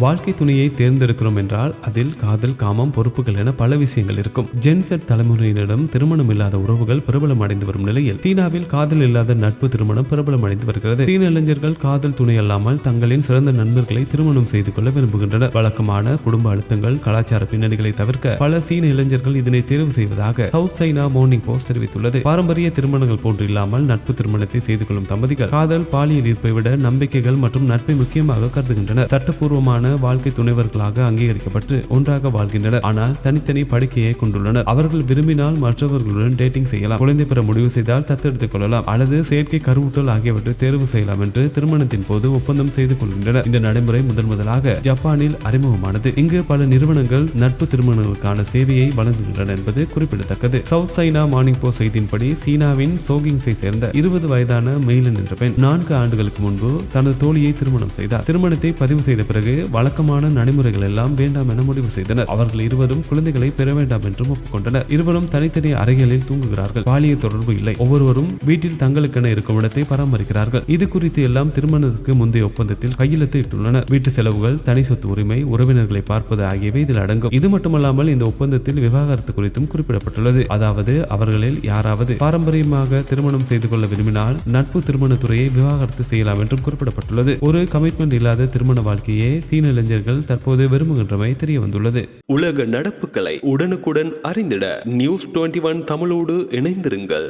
வாழ்க்கை துணையை தேர்ந்தெடுக்கிறோம் என்றால் அதில் காதல் காமம் பொறுப்புகள் என பல விஷயங்கள் இருக்கும். ஜென்செட் தலைமுறையினரிடம் திருமணம் இல்லாத உறவுகள் பிரபலம் அடைந்து வரும் நிலையில் சீனாவில் காதல் இல்லாத நட்பு திருமணம் பிரபலம் அடைந்து வருகிறது. சீன இளைஞர்கள் காதல் துணை அல்லாமல் தங்களின் சிறந்த நண்பர்களை திருமணம் செய்து கொள்ள விரும்புகின்றனர். வழக்கமான குடும்ப அழுத்தங்கள் கலாச்சார பின்னணிகளை தவிர்க்க பல சீன இளைஞர்கள் இதனை தேர்வு செய்வதாக சவுத் சைனா மார்னிங் போஸ்ட் தெரிவித்துள்ளது. பாரம்பரிய திருமணங்கள் போன்று இல்லாமல் நட்பு திருமணத்தை செய்து கொள்ளும் தம்பதிகள் காதல் பாலியல் ஈர்ப்பை விட நம்பிக்கைகள் மற்றும் நட்பை முக்கியமாக கருதுகின்றனர். சட்டப்பூர்வமான வாழ்க்கை துணைவர்களாக அங்கீகரிக்கப்பட்டு ஒன்றாக வாழ்கின்றனர். ஆனால் தனித்தனி படுக்கையை கொண்டுள்ளனர். அவர்கள் விரும்பினால் மற்றவர்களுடன் டேட்டிங் செய்யலாம். குழந்தை பெற முடிவு செய்தால் தத்தெடுத்துக் கொள்ளலாம். அல்லது செயற்கை கருவூட்டல் ஆகியவற்றை தேர்வு செய்யலாம் என்று திருமணத்தின் போது ஒப்பந்தம் செய்து கொள்கின்றனர். இந்த நடைமுறை முதன் முதலாக ஜப்பானில் அறிமுகமானது. இங்கு பல நிறுவனங்கள் நட்பு திருமணங்களுக்கான சேவையை வழங்குகின்றன என்பது குறிப்பிடத்தக்கது. சவுத் சைனா மார்னிங் போஸ்ட் செய்தியின்படி சீனாவின் சோகிங்ஸை சேர்ந்த இருபது வயதான மெயிலன் என்ற பெண் நான்கு ஆண்டுகளுக்கு முன்பு தனது தோழியை திருமணம் செய்தார். திருமணத்தை பதிவு செய்த பிறகு வழக்கமான நடைமுறைகள் எல்லாம் வேண்டாம் என முடிவு செய்தனர். அவர்கள் இருவரும் குழந்தைகளை பெற வேண்டாம் என்றும் ஒப்புக்கொண்டனர். இருவரும் தனித்தனி அறைகளில் தூங்குகிறார்கள். பாலிய தொடர்பு இல்லை. ஒவ்வொருவரும் வீட்டில் தங்களுக்கென இருக்கும் இடத்தை பராமரிக்கிறார்கள். இது குறித்து எல்லாம் திருமணத்துக்கு முந்தைய ஒப்பந்தத்தில் கையெழுத்து இட்டுள்ளனர். வீட்டு செலவுகள் தனி சொத்து உரிமை உறவினர்களை பார்ப்பது ஆகியவை இதில் அடங்கும். இது மட்டுமல்லாமல் இந்த ஒப்பந்தத்தில் விவாகரத்து குறித்தும் குறிப்பிடப்பட்டுள்ளது. அதாவது அவர்களில் யாராவது பாரம்பரியமாக திருமணம் செய்து கொள்ள விரும்பினால் நட்பு திருமண துறையை விவாகரத்து செய்யலாம் என்றும் குறிப்பிடப்பட்டுள்ளது. ஒரு கமிட்மெண்ட் இல்லாத திருமண வாழ்க்கையே சீன இளைஞர்கள் தற்போது விரும்புகின்றமை தெரிய வந்துள்ளது உலக நடப்புகளை உடனுக்குடன் அறிந்திட நியூஸ் டுவெண்ட்டி ஒன் தமிழோடு இணைந்திருங்கள்.